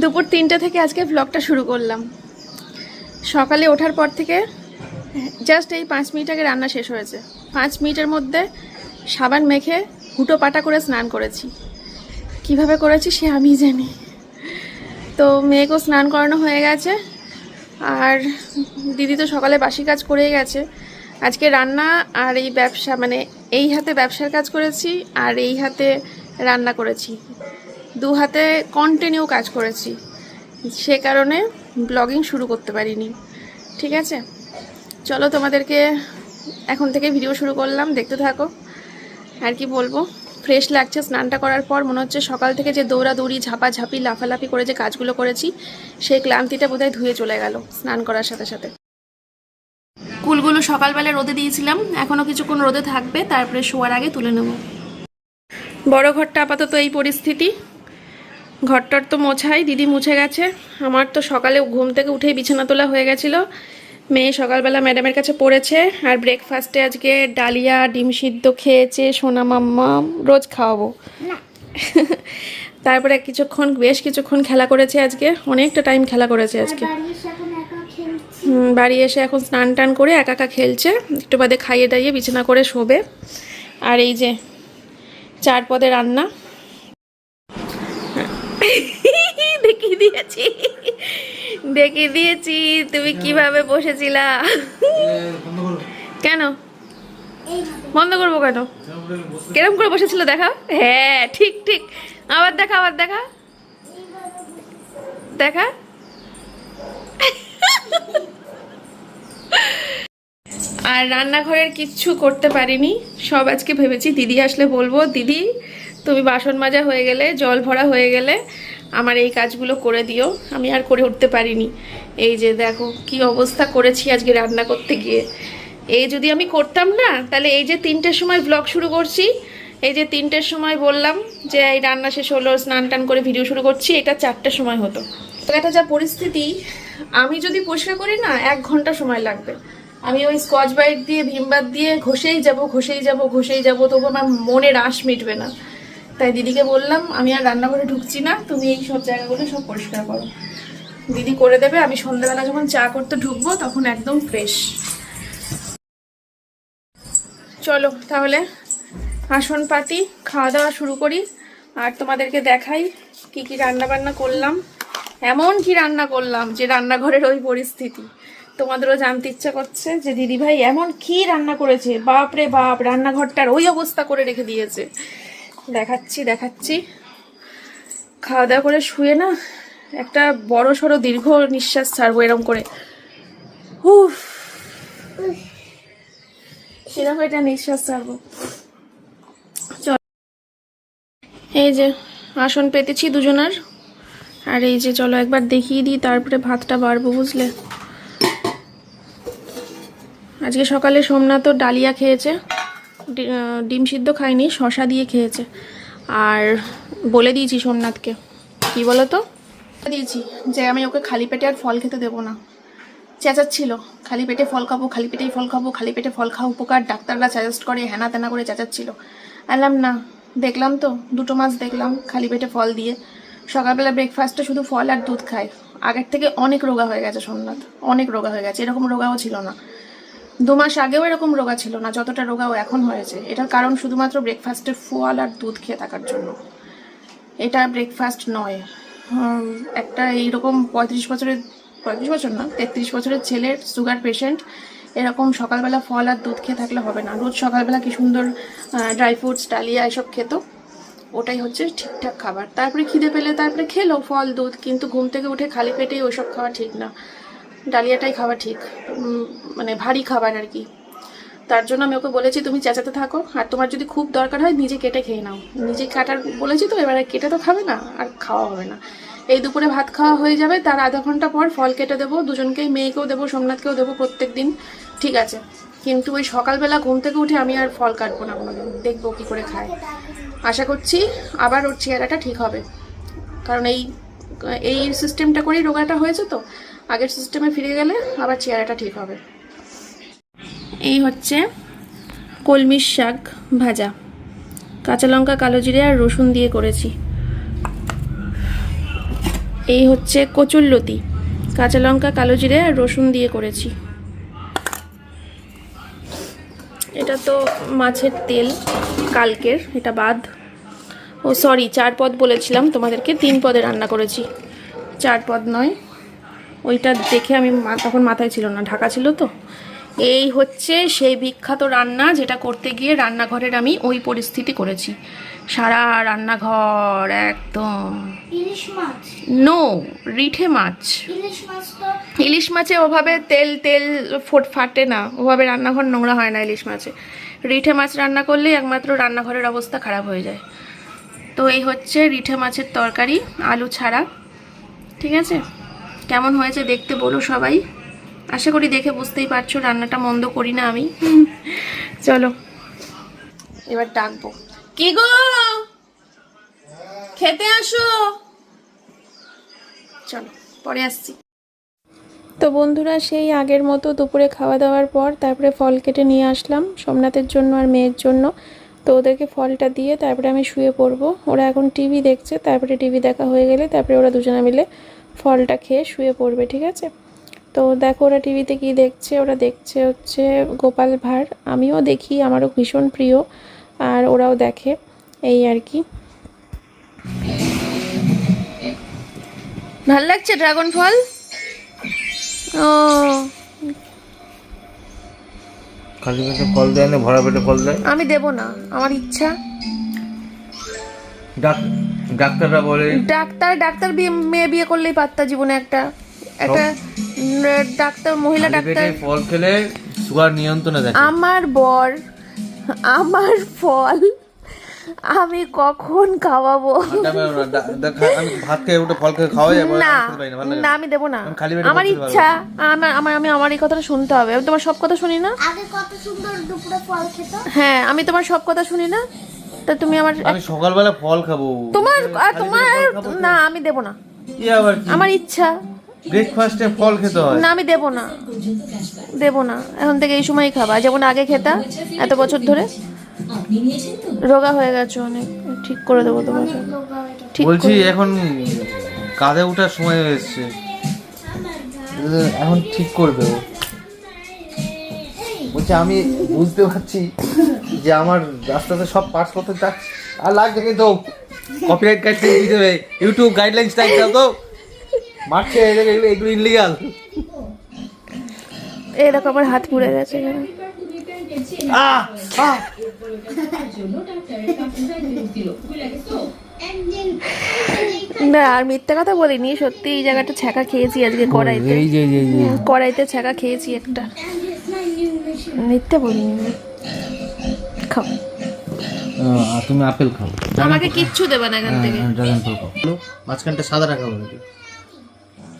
দুপুর তিনটে থেকে আজকে ব্লগটা শুরু করলাম। সকালে ওঠার পর থেকে জাস্ট এই পাঁচ মিনিট আগে রান্না শেষ হয়েছে। পাঁচ মিনিটের মধ্যে সাবান মেখে হুটো পাটা করে স্নান করেছি। কীভাবে করেছি সে আমি জানি। তো মেয়েকেও স্নান করানো হয়ে গেছে। আর দিদি তো সকালে বাসি কাজ করেই গেছে। আজকে রান্না আর এই ব্যবসা মানে এই হাতে ব্যবসার কাজ করেছি আর এই হাতে রান্না করেছি। দু হাতে কন্টিনিউ কাজ করেছি। সে কারণে ব্লগিং শুরু করতে পারিনি। ঠিক আছে? চলো তোমাদেরকে এখন থেকে ভিডিও শুরু করলাম, দেখতে থাকো। আর কি বলব? ফ্রেশ লাগছে, স্নানটা করার পর মনে হচ্ছে সকাল থেকে যে দৌড়াদৌড়ি, ঝাপাঝাপি, লাফালাফি করে যে কাজগুলো করেছি, সেই ক্লান্তিটা বোধহয় ধুয়ে চলে গেল স্নান করার সাথে সাথে। কুলগুলো সকালবেলা রোদে দিয়েছিলাম এখনও কিছুক্ষণ রোদে থাকবে, তারপরে শোয়ার আগে তুলে নেব। বড় ঘরটা আপাতত এই পরিস্থিতি। ঘরটার তো মোছাই দিদি মুছে গেছে। আমার তো সকালে ঘুম থেকে উঠেই বিছানা তোলা হয়ে গেছিল। মেয়ে সকালবেলা ম্যাডামের কাছে পড়েছে আর ব্রেকফাস্টে আজকে ডালিয়া ডিম সিদ্ধ খেয়েছে সোনা মাম্মা রোজ খাওয়াবো। তারপরে কিছুক্ষণ বেশ কিছুক্ষণ খেলা করেছে আজকে অনেকটা টাইম খেলা করেছে আজকে। বাড়ি এসে এখন স্নান টান করে একা একা খেলছে একটু বাদে খাইয়ে দাইয়ে বিছানা করে শোবে। আর এই যে চার পদে রান্না দেখিয়ে দিয়েছি। দেখিয়ে দিয়েছি তুমি কীভাবে বসেছিলা? কেন? বন্ধ করব কেন? কিরম করে বসেছিল দেখা? হ্যাঁ ঠিক ঠিক। আবার দেখা আবার দেখা। দেখা? আর রান্নাঘরের কিচ্ছু করতে পারিনি। সব আজকে ভেবেছি দিদি আসলে বলব দিদি তুমি বাসন মাজা হয়ে গেলে জল ভরা হয়ে গেলে আমার এই কাজগুলো করে দিও। আমি আর করে উঠতে পারিনি। এই যে দেখো কি অবস্থা করেছি আজকে রান্না করতে গিয়ে। এই যদি আমি করতাম না, তাহলে এই যে তিনটের সময় ব্লগ শুরু করছি, এই যে তিনটের সময় বললাম যে এই রান্না শেষ হলো, স্নান টান করে ভিডিও শুরু করছি, এটা চারটের সময় হতো। তো এটা যা পরিস্থিতি, আমি যদি পরিষ্কার করি না, এক ঘণ্টা সময় লাগবে। আমি ওই স্কচ ব্রাইট দিয়ে, ভীমবাদ দিয়ে, ঘষেই যাব ঘষেই যাব ঘষেই যাব, তবু আমার মনে রাশ মিটবে না। তাই দিদিকে বললাম, আমি আর রান্নাঘরে ঢুকছি না, তুমি এই সব জায়গাগুলো সব পরিষ্কার করো। দিদি করে দেবে, আমি সন্ধ্যাবেলা যখন চা করতে ঢুকবো, তখন একদম ফ্রেশ চলো তাহলে, আসন পাতি, খাওয়া দাওয়া শুরু করি, আর তোমাদেরকে দেখাই কি কি রান্না বান্না করলাম। এমন কি রান্না করলাম যে রান্নাঘরের ওই পরিস্থিতি। তোমাদেরও জানতে ইচ্ছা করছে যে দিদি ভাই এমন কি রান্না করেছে। বাপ রে বাপ, রান্নাঘরটার ওই অবস্থা করে রেখে দিয়েছে। দেখাচ্ছি দেখাচ্ছি। খাওয়া দাওয়া করে শুয়ে না একটা বড় সড়ো দীর্ঘ নিঃশ্বাস ছাড়বো এরম করে। উফ। সেরকম এটা নিঃশ্বাস ছাড়বো। চল। এই যে আসন পেতেছি দুজনার। আর এই যে চলো একবার দেখিয়ে দিই, তারপরে ভাতটা বাড়বো বুঝলে। আজকে সকালে সোমনাথও ডালিয়া খেয়েছে। ডিম সিদ্ধ খায়নি শশা দিয়ে খেয়েছে। আর বলে দিয়েছি সোমনাথকে। কি বলো তো দিয়েছি যে আমি ওকে খালি পেটে আর ফল খেতে দেবো না। চেঁচাচ্ছিল, খালি পেটে ফল খাব, খালি পেটেই ফল খাব, খালি পেটে ফল খাওয়া উপকার। ডাক্তাররা সাজেস্ট করে, হেনা তেনা করে চেঁচাচ্ছিল। আনলাম না, দেখলাম তো, দুটো মাস দেখলাম খালি পেটে ফল দিয়ে। সকালবেলা ব্রেকফাস্টে শুধু ফল আর দুধ খায়। আগের থেকে অনেক রোগা হয়ে গেছে সোমনাথ, অনেক রোগা হয়ে গেছে। এরকম রোগাও ছিল না। দু মাস আগেও এরকম রোগা ছিল না, যতটা রোগাও এখন হয়েছে। এটার কারণ শুধুমাত্র ব্রেকফাস্টে ফল আর দুধ খেয়ে থাকার জন্য। এটা ব্রেকফাস্ট নয়। একটা এইরকম পঁয়ত্রিশ বছরের, পঁয়ত্রিশ বছর না, তেত্রিশ বছরের ছেলের সুগার পেশেন্ট এরকম সকালবেলা ফল আর দুধ খেয়ে থাকলে হবে না। রোজ সকালবেলা কি সুন্দর ড্রাই ফ্রুটস ডালিয়া এসব খেত। ওটাই হচ্ছে ঠিকঠাক খাবার। তারপরে খিদে পেলে তারপরে খেলো ফল, দুধ, কিন্তু ঘুম থেকে উঠে খালি পেটেই ওইসব খাওয়া ঠিক না। ডালিয়াটাই খাওয়া ঠিক মানে ভারী খাবার আর কি। তার জন্য আমি ওকে বলেছি, তুমি চেঁচাতে থাকো, আর তোমার যদি খুব দরকার হয়, নিজে কেটে খেয়ে নাও। নিজে কাটার বলেছি তো, এবারে কেটে তো খাবে না, আর খাওয়া হবে না। এই দুপুরে ভাত খাওয়া হয়ে যাবে, তার আধা ঘণ্টা পর ফল কেটে দেবো, দুজনকেই, মেয়েকেও দেবো, সোমনাথকেও দেবো প্রত্যেক দিন, ঠিক আছে। কিন্তু ওই সকালবেলা ঘুম থেকে উঠে আমি আর ফল কাটবো না কোনোদিন, দেখব কী করে খায়। আশা করছি আবার ওর চেহারাটা ঠিক হবে। কারণ এই এই সিস্টেমটা করেই রোগাটা হয়েছে তো আগের সিস্টেমে ফিরে গেলে আবার চেহারাটা ঠিক হবে। এই হচ্ছে কলমির শাক ভাজা। কাঁচা লঙ্কা, কালো জিরে আর রসুন দিয়ে করেছি। এই হচ্ছে কচুরলতি। কাঁচা লঙ্কা, কালো জিরে আর রসুন দিয়ে করেছি। এটা তো মাছের তেল কালকের, এটা বাদ। ও সরি চার পদ বলেছিলাম তোমাদেরকে, তিন পদে রান্না করেছি। চার পদ নয় ওইটা দেখে আমি তখন মাথায় ছিল না ঢাকা ছিল তো। এই হচ্ছে সেই বিখ্যাত রান্না যেটা করতে গিয়ে রান্নাঘরের আমি ওই পরিস্থিতি করেছি। সারা রান্নাঘর একদম। নো রিঠে মাছ। ইলিশ ইলিশ মাছে ওভাবে তেল তেল ফোট ফাটে না। ওভাবে রান্নাঘর নোংরা হয় না ইলিশ মাছে। রিঠে মাছ রান্না করলেই একমাত্র রান্নাঘরের অবস্থা খারাপ হয়ে যায়। তো এই হচ্ছে রিঠে মাছের তরকারি আলু ছাড়া। ঠিক আছে? কেমন হয়েছে দেখতে বলো সবাই। আশা করি দেখে বুঝতেই পারছ, রান্নাটা মন্দ করি না আমি। চলো, এবার ডাকবো। কি গো? খেতে আসো? চলো, পরে আসছি। তো বন্ধুরা, সেই আগের মতো দুপুরে খাওয়া দাওয়ার পর তারপরে ফল কেটে নিয়ে আসলাম সোমনাথের জন্য আর মেয়ের জন্য। তো ওদেরকে ফলটা দিয়ে তারপরে আমি শুয়ে পড়ব। ওরা এখন টিভি দেখছে, তারপরে টিভি দেখা হয়ে গেলে তারপরে ওরা দুজনে মিলে ফলটা খেয়ে শুয়ে পড়বে ঠিক আছে? তো দেখো ওরা টিভিতে কি দেখছে? ওরা দেখছে হচ্ছে গোপাল ভাঁড়। আমিও দেখি আমারও ভীষণ প্রিয় আর ওরাও দেখে এই আর কি। ভালো লাগছে ড্রাগন ফল? ও। খালি পেটে ফল দেয় না ভরা পেটে ফল দেয়? আমি দেব না আমার ইচ্ছা। ডাক- ডাক্তাররা বলে ডাক্তার ডাক্তার বিয়ে মেয়ে বিয়ে করলেই পারতা জীবনে একটা। একটা ডাক্তার মহিলা ডাক্তার ফল খেলে সুগার নিয়ন্ত্রণে থাকে আমার বর আমার ফল আমি কখন খাওয়াবো? না, আমি ভাত খেয়ে উঠে ফল খেয়ে খাওয়াই যাব না না। আমি দেবো না। আমার ইচ্ছা আমার আমার আমি আমার এই কথাটা শুনতে হবে। আমি তোমার সব কথা শুনি না? আগে কত সুন্দর দুপুরে ফল খেত? হ্যাঁ আমি তোমার সব কথা শুনি না? তা তুমি আমার আমি সকালবেলা ফল খাব। তোমার তোমার না আমি দেবো না। কি আবার আমার ইচ্ছা। ব্রেকফাস্টে ফল খেতে হয়? না আমি দেবো না। দেবো না। এখন থেকে এই সময়ই খাবা। যেমন আগে খেতা এত বছর ধরে। রোগা হয়ে গেছো অনেক। ঠিক করে দেবো তোমাকে। বলছি এখন কাঁধে ওঠার সময় এসছে। এখন ঠিক করে দেবো। বলছি আমি বুঝতে পারছি। যে আমার আস্তে আস্তে সব পার্টস করতে যাচ্ছে আর লাগছে কিন্তু কপিরাইট গাইড দিয়ে দেবে? ইউটিউব গাইডলাইন স্ট্রাইক দাও তো। মারছে এগুলো এগুলো- ইনলিগাল এই দেখো আমার হাত পুড়ে গেছে এখানে। আহ! আহ! না আর মিথ্যে কথা বলিনি সত্যি এই জায়গাটা ছ্যাঁকা খেয়েছি আজকে কড়াইতে। কড়াইতে ছ্যাঁকা খেয়েছি একটা। মিথ্যে বলিনি। খাও আর তুমি আপেল খাও। আমাকে কিচ্ছু দেবে না এখান থেকে। ড্রাগন ফল খাও। মাঝখানটা সাদা রাখা হবে নাকি?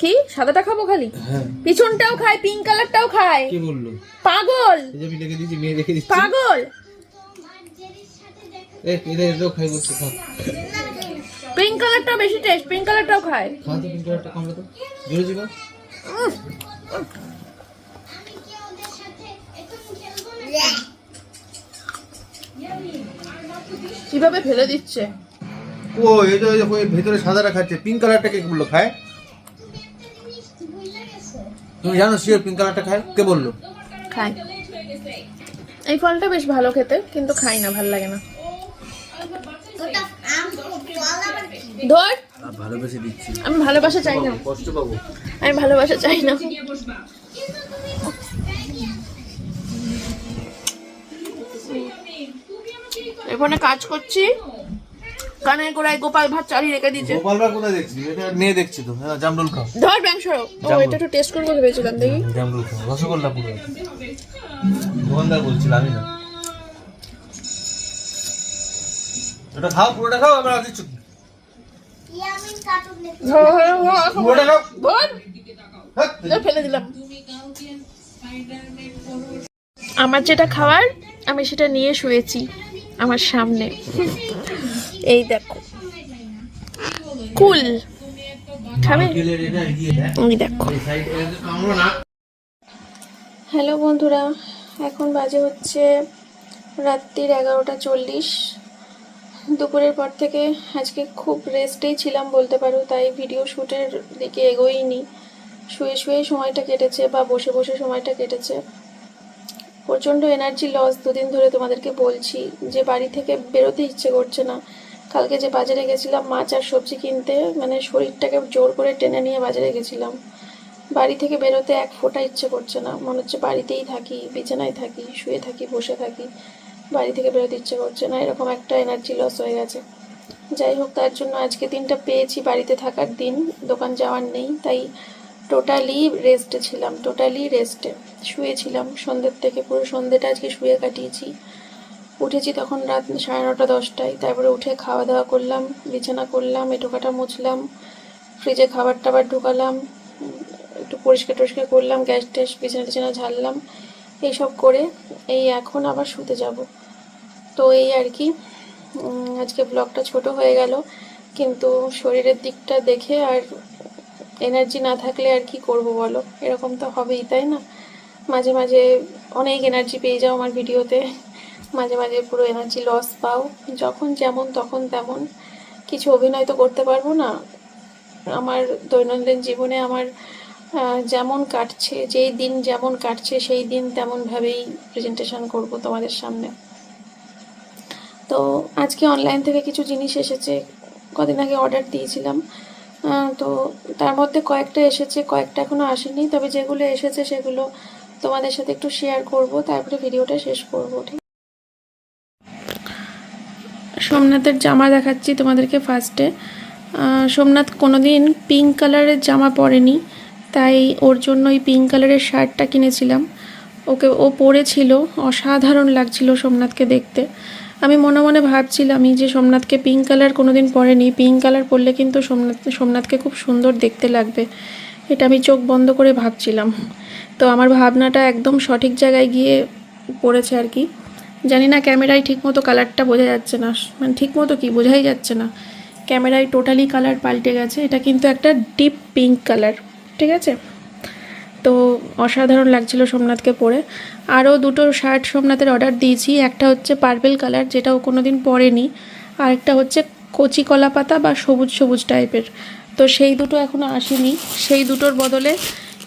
কি? সাদাটা খাব খালি? পিছনটাও খায় পিঙ্ক কালারটাও খায়। কি বলল? পাগল! এই যে আমি দিচ্ছি মেয়ে রেখে দিচ্ছি। পাগল! এই এটা এটাও খাই বলছি খাও। পিঙ্ক কালারটা বেশি টেস্ট পিঙ্ক কালারটাও খায়। খাও তো কিন্তু একটা কামড়ে তো। জোরে জিবা কীভাবে ফেলে দিচ্ছে? ও এই তো এই দেখো, এই ভেতরে সাদাটা খাচ্ছে পিঙ্ক কালারটা কে বলল খায়? তুমি জানো শিওর পিঙ্ক কালারটা খায়? কে বলল? খায়। এই ফলটা বেশ ভালো খেতে কিন্তু খাই না ভালো লাগে না। ধর! ভালোবেসে দিচ্ছি। আমি ভালোবাসা চাই না। কষ্ট পাবো। আমি ভালোবাসা চাই না। এখানে কাজ করছি। কানের গোড়ায় গোপাল ভাত চালিয়ে রেখে দিয়েছে। গোপালরা কোথায় দেখছি এটা মেয়ে দেখছি তো। হ্যাঁ জামরুল খাও। ধর ব্যাংক সরো। ও এটা একটু টেস্ট করব ভেবেছিলাম দেখি। জামরুল খাও। রসগোল্লা পুরো। দোকানদার বলছিল আমি না। এটা খাও পুরোটা খাও আমরা দিচ্ছি খাও। ধর। হ্যাঁ, ধর, ফেলে দিলাম। আমার যেটা খাওয়ার আমি সেটা নিয়ে শুয়েছি। আমার সামনে। এই দেখো। কুল। খাবে? দেখ এই দেখো। এই সাইড এটা কামড়ো না। হ্যালো বন্ধুরা এখন বাজে হচ্ছে রাত্রির এগারোটা চল্লিশ। দুপুরের পর থেকে আজকে খুব রেস্টেই ছিলাম বলতে পারো তাই ভিডিও শ্যুটের দিকে এগোইনি। শুয়ে শুয়ে সময়টা কেটেছে বা বসে বসে সময়টা কেটেছে। প্রচণ্ড এনার্জি লস দুদিন ধরে তোমাদেরকে বলছি, যে বাড়ি থেকে বেরোতে ইচ্ছে করছে না। কালকে যে বাজারে গেছিলাম, মাছ আর সবজি কিনতে মানে শরীরটাকে জোর করে টেনে নিয়ে বাজারে গেছিলাম। বাড়ি থেকে বেরোতে এক ফোঁটা ইচ্ছে করছে না। মনে হচ্ছে বাড়িতেই থাকি, বিছানায় থাকি, শুয়ে থাকি, বসে থাকি। বাড়ি থেকে বেরোতে ইচ্ছে করছে না। এরকম একটা এনার্জি লস হয়ে গেছে। যাই হোক, তার জন্য আজকে দিনটা পেয়েছি বাড়িতে থাকার দিন। দোকান যাওয়ার নেই, তাই টোটালি রেস্টে ছিলাম টোটালি রেস্টে শুয়েছিলাম সন্ধ্যের থেকে, পুরো সন্ধ্যেটা আজকে শুয়ে কাটিয়েছি। উঠেছি তখন রাত সাড়ে নটা দশটায়, তারপরে উঠে খাওয়া দাওয়া করলাম, বিছানা করলাম, এটোকাটা মুছলাম ফ্রিজে খাবার টাবার ঢুকালাম একটু পরিষ্কার টরিষ্কার করলাম, গ্যাস ট্যাস, বিছানা টিছানা ঝাড়লাম, এইসব করে এই এখন আবার শুতে যাব। তো এই আর কি আজকে ব্লগটা ছোট হয়ে গেল, কিন্তু শরীরের দিকটা দেখে আর এনার্জি না থাকলে আর কি করব বলো? এরকম তো হবেই, তাই না? মাঝে মাঝে অনেক এনার্জি পেয়ে যাও আমার ভিডিওতে। মাঝে মাঝে পুরো এনার্জি লস পাও। যখন যেমন তখন তেমন। কিছু অভিনয় তো করতে পারব না। আমার দৈনন্দিন জীবনে আমার যেমন কাটছে, যেই দিন যেমন কাটছে, সেই দিন তেমনভাবেই প্রেজেন্টেশন করব তোমাদের সামনে। তো আজকে অনলাইন থেকে কিছু জিনিস এসেছে। কদিন আগে অর্ডার দিয়েছিলাম। তো তার মধ্যে কয়েকটা এসেছে, কয়েকটা এখনও আসেনি। তবে যেগুলো এসেছে সেগুলো তোমাদের সাথে একটু শেয়ার করব, তারপরে ভিডিওটা শেষ করব, ঠিক? সোমনাথের জামা দেখাচ্ছি তোমাদেরকে ফার্স্টে সোমনাথ কোনোদিন পিঙ্ক কালারের জামা পরেনি, তাই ওর জন্য ওই পিঙ্ক কালারের শার্টটা কিনেছিলাম। ওকে, ও পরেছিল, অসাধারণ লাগছিল সোমনাথকে দেখতে। আমি মনে মনে ভাবছিলামই যে সোমনাথকে পিঙ্ক কালার কোনোদিন পরেনি। পিঙ্ক কালার পরলে কিন্তু সোমনাথ, সোমনাথকে খুব সুন্দর দেখতে লাগবে। এটা আমি চোখ বন্ধ করে ভাবছিলাম। তো আমার ভাবনাটা একদম সঠিক জায়গায় গিয়ে পড়েছে আর কি। জানি না ক্যামেরায় ঠিকমতো কালারটা বোঝা যাচ্ছে না। মানে ঠিকমতো কি? বোঝাই যাচ্ছে না। ক্যামেরায় টোটালি কালার পাল্টে গেছে। এটা কিন্তু একটা ডিপ পিঙ্ক কালার ঠিক আছে? তো অসাধারণ লাগছিল সোমনাথকে পরে। আরও দুটো শার্ট সোমনাথের অর্ডার দিয়েছি, একটা হচ্ছে পার্পেল কালার যেটা ও কোনো দিন পরেনি আরেকটা হচ্ছে কচি কলা পাতা বা সবুজ সবুজ টাইপের। তো সেই দুটো এখনও আসেনি। সেই দুটোর বদলে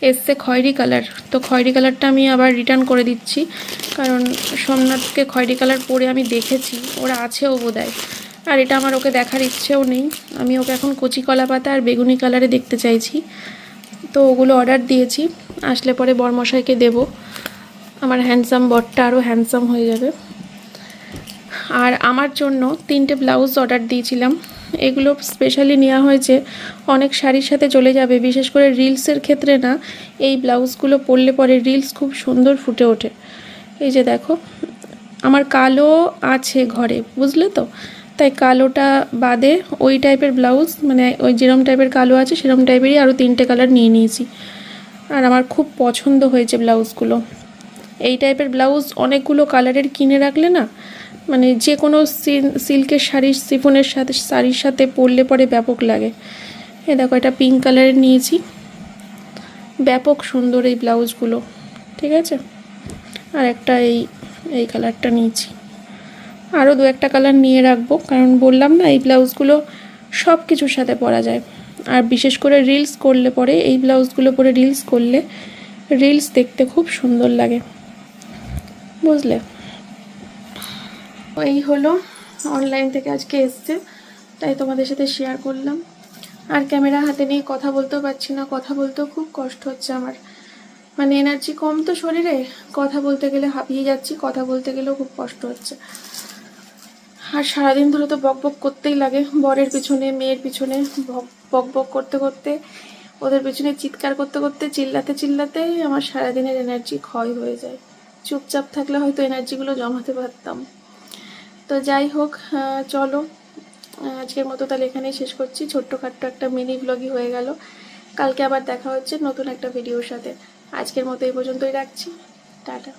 এসছে খয়েরি কালার। তো খয়েরি কালারটা আমি আবার রিটার্ন করে দিচ্ছি, কারণ সোমনাথকে খয়েরি কালার পরে আমি দেখেছি, ওরা আছেও বোধহয়। আর এটা আমার ওকে দেখার ইচ্ছেও নেই। আমি ওকে এখন কচি কলা পাতা আর বেগুনি কালারে দেখতে চাইছি। তো ওগুলো অর্ডার দিয়েছি। আসলে পরে বরমশাইকে দেব। আমার হ্যান্ডসাম বরটা আরও হ্যান্ডসাম হয়ে যাবে। আর আমার জন্য তিনটে ব্লাউজ অর্ডার দিয়েছিলাম। এগুলো স্পেশালি নেওয়া হয়েছে। অনেক শাড়ির সাথে চলে যাবে। বিশেষ করে রিলসের ক্ষেত্রে না, এই ব্লাউজগুলো পরলে পরে রিলস খুব সুন্দর ফুটে ওঠে। এই যে দেখো, আমার কালো আছে ঘরে, বুঝলে তো? তাই কালোটা বাদে ওই টাইপের ব্লাউজ মানে ওই যেরম টাইপের কালো আছে, সেরম টাইপেরই আরও তিনটে কালার নিয়ে নিয়েছি। আর আমার খুব পছন্দ হয়েছে ব্লাউজগুলো। এই টাইপের ব্লাউজ অনেকগুলো কালারের কিনে রাখলে না মানে যে কোনো সিল্কের শাড়ির সিফনের সাথে, শাড়ির সাথে পরলে পরে ব্যাপক লাগে। এ দেখো, এটা পিঙ্ক কালারের নিয়েছি। ব্যাপক সুন্দর এই ব্লাউজগুলো, ঠিক আছে? আর একটা এই এই কালারটা নিয়েছি। আরও দু একটা কালার নিয়ে রাখব, কারণ বললাম না, এই ব্লাউজগুলো সব কিছুর সাথে পরা যায়। আর বিশেষ করে রিলস করলে পরে, এই ব্লাউজগুলো পরে রিলস করলে রিলস দেখতে খুব সুন্দর লাগে। বুঝলে? এই হলো অনলাইন থেকে আজকে এসছে, তাই তোমাদের সাথে শেয়ার করলাম। আর ক্যামেরা হাতে নিয়ে কথা বলতেও পারছি না, কথা বলতেও খুব কষ্ট হচ্ছে আমার। মানে এনার্জি কম তো শরীরে, কথা বলতে গেলে হাঁপিয়ে যাচ্ছি, কথা বলতে গেলেও খুব কষ্ট হচ্ছে। আর সারাদিন ধরে তো বক বক করতেই লাগে, বরের পিছনে, মেয়ের পিছনে, বক- বক করতে করতে, ওদের পিছনে চিৎকার করতে করতে, চিল্লাতে চিল্লাতে আমার সারাদিনের এনার্জি ক্ষয় হয়ে যায়। চুপচাপ থাকলে হয়তো এনার্জিগুলো জমাতে পারতাম। তো যাই হোক চলো আজকের মতো তাহলে এখানেই শেষ করছি। ছোট্টখাট্ট একটা মিনি ব্লগই হয়ে গেল। কালকে আবার দেখা হচ্ছে নতুন একটা ভিডিওর সাথে। আজকের মতো এই পর্যন্তই রাখছি। টাটা।